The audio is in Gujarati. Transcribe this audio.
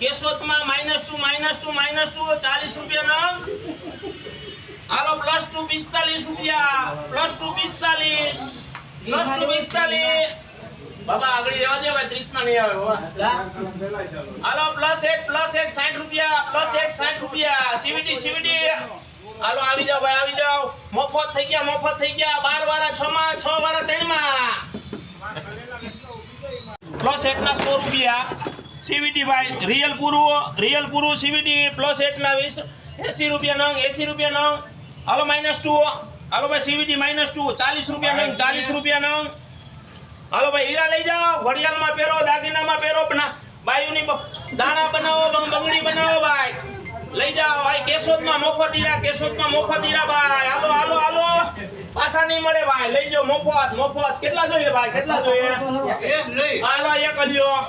કેશોદમાં minus two minus two minus two ચાલીસ રૂપિયા નંગ. હાલો પ્લસ ટુ પિસ્તાલીસ રૂપિયા. પ્લસ ટુ પિસ્તાલીસ. પ્લસ ટુ પિસ્તાલીસ. બાબા, આગળ રહેવા દે ભાઈ ત્રીસમાં નહીં આવે, બાબા. પ્લસ એક પ્લસ એક, સાઠ રૂપિયા પ્લસ એક, સાઠ રૂપિયા. સીવીટી સીવીડી હાલો, આવી જાઓ, ભાઈ, આવી જાઓ. મફત થઈ ગયા, મફત થઈ ગયા. બાર વાળા છ છ વાળા ત્રણ પ્લસ એકના સો રૂપિયા. સીવીડી ભાઈ રિયલ પૂરું રિયલ પૂરું સીવીડી પ્લસ એટના વીસ. એસી રૂપિયા નંગ એસી રૂપિયા નંગ. હાલો માઇનસ ટુ હાલો ભાઈ સીવીડી માઇનસ ટુ ચાલીસ રૂપિયા નંગ ચાલીસ રૂપિયા નંગ. હાલો ભાઈ હીરા લઈ જાઓ. ઘડિયાળમાં પહેરો દાગીનામાં પહેરો પણ બાયુની દાણા બનાવો બંગડી બનાવો ભાઈ. લઈ જાઓ ભાઈ કેશોદમાં મફત હીરા કેશોદમાં મફત હીરા ભાઈ. હાલો હાલો હાલો. પાછા નહીં મળે ભાઈ. લઈ જાઓ મફત મફત. કેટલા જોઈએ ભાઈ? કેટલા જોઈએ? હાલો એક લ્યો.